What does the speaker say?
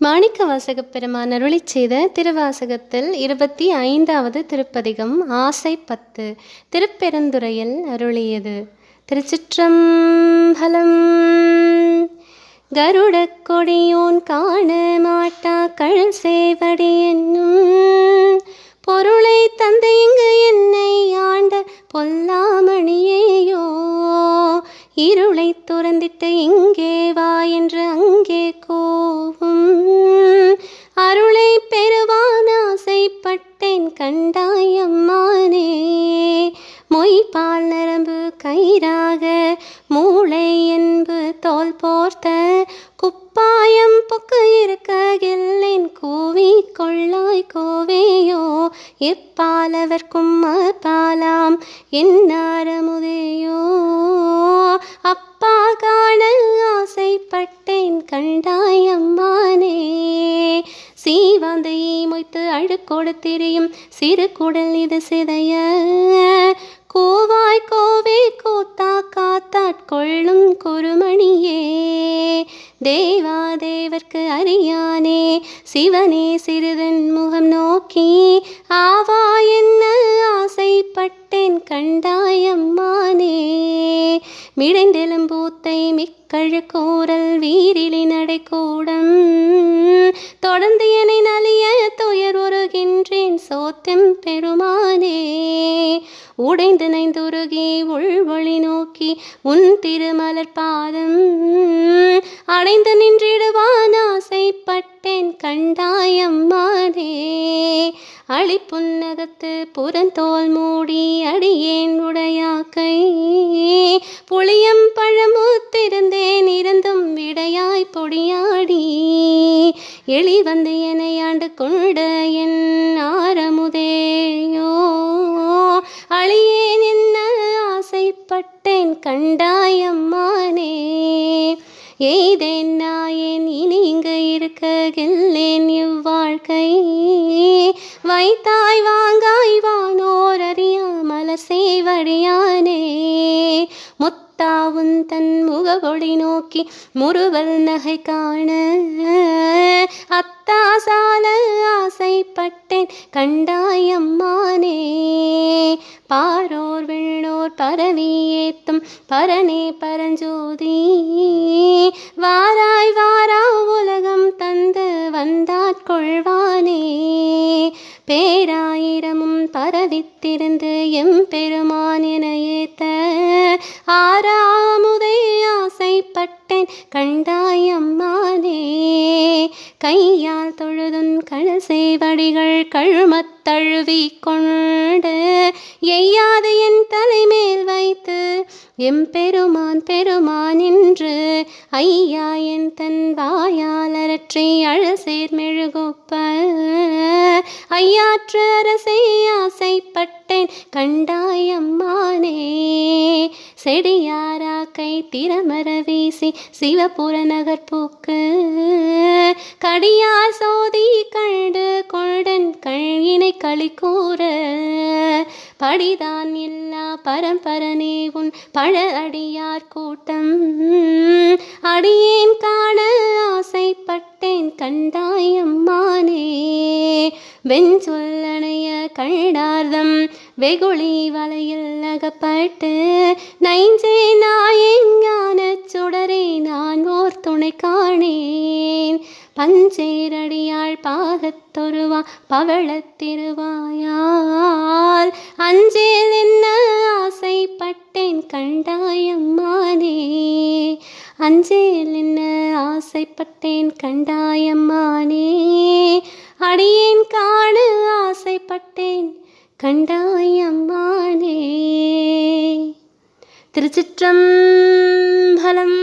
மாணிக்க வாசக பெருமான் அருளி செய்த திருவாசகத்தில் இருபத்தி ஐந்தாவது திருப்பதிகம் ஆசை பத்து திருப்பெருந்துறையில் அருளியது. திருச்சிற்றம்பலம் கருடக் கொடியோன் காண மாட்டா கழல் சேவடி என்னும் பொருளை தந்தை இங்கு என்னை ஆண்ட பொல்லாமணியேயோ? இருளை துறந்திட்டு இங்கே வா என்று அங்கே கோ தோல் போர்த்த குப்பாயம் பொக்கு இருக்க எல்லேன் கூவி கொள்ளாய் கோவேயோ. எப்பாலவர்க்கும் அப்பாலாம் என்னாரமுதேயோ அப்பா காண ஆசைப்பட்டேன் கண்டாயம்மானே சீவாந்தையை மொய்த்து அழுக்கோடு திரியும் சிறு குடல் இது சிதைய. அவர்க்கு அறியானே. சிவனே சிறிதன் முகம் நோக்கி ஆவா என்ன ஆசைப்பட்டேன் கண்டாயம்மானே மிடைந்தெலும்பூத்தை மிக்கழு கூறல் வீரிலி நடைக்கூடம். தொடர்ந்து என்னை நலிய உடைந்து நைந்துருகி உள்வழி நோக்கி உன் திருமலர் பாதம். அடைந்து நின்றிடுவான் ஆசைப்பட்டேன் கண்டாயம்மானே அழிப்புன்னகத்து புறந்தோல் மூடி அடியேன் உடையாக்கை. புளியம் பழமுத்திருந்தேன் இருந்தும் விடையாய் பொடியாடி. எளி வந்து என்னை ஆண்டு கொண்ட என் ஆசைப்பட்டேன் கண்டாயம்மானே. எய்தேன் நாயேன் இனி இங்கு இருக்ககில்லேன் இவ்வாழ்க்கை. வைத்தாய் வாங்காய் வானோர் அறியாமல சேவடியானே முத்தாவும் தன் முகவொளி நோக்கி முறுவல் நகை காண. அத்தாசால ஆசைப்பட்ட கண்டேன் கண்டாயம்மானே பாரோர் விண்ணோர் பரவி ஏத்தும் பரனே பரஞ்சோதி. வாராய் வாரா உலகம் தந்து வந்தாட்கொள்வானே பேராயிரமும் பரவித்திருந்து எம் ஆசைப்பட்டேன் கண்டாயம்மானே. கையால் தொழுதுன் கழசேவடிகள் கழுமத்தழுவி கொண்டு எய்யாது என் தலைமேல் வைத்து எம் பெருமான் பெருமான் என்று ஐயா என் தன் வாயால் அரற்றி அழசேர் மெழுகொப்ப. ஐயாற்று அரசை ஆசைப்பட்டேன் கண்டாயம்மானே. செடியாரா கை திறமர வீசி சிவபுர நகர்போக்கு கடியார் சோதி கண்டு கொள்டன் கழினை களி கூற படிதான் எல்லா பரம்பரனே உன் பழ அடியார் கூட்டம். அடியேன் காண ஆசைப்பட்டேன் கண்டாயம்மானே. வெஞ்சொல்ல கண்டார்தம். வெகுளி வலையில் அகப்பட்டு நைஞ்சே நாயேன் ஞான சுடரே நான் ஓர் துணை காணேன். பஞ்சேரடியாள் பாகத்தொருவா பவளத்திருவாயால் அஞ்சேல் என்ன ஆசைப்பட்டேன் கண்டாயம்மானே அஞ்சேல் என்ன ஆசைப்பட்டேன் கண்டாயம்மானே. அடியேன் காண ஆசைப்பட்டேன் கண்டாயம்மானே. திருச்சிற்றம்பலம்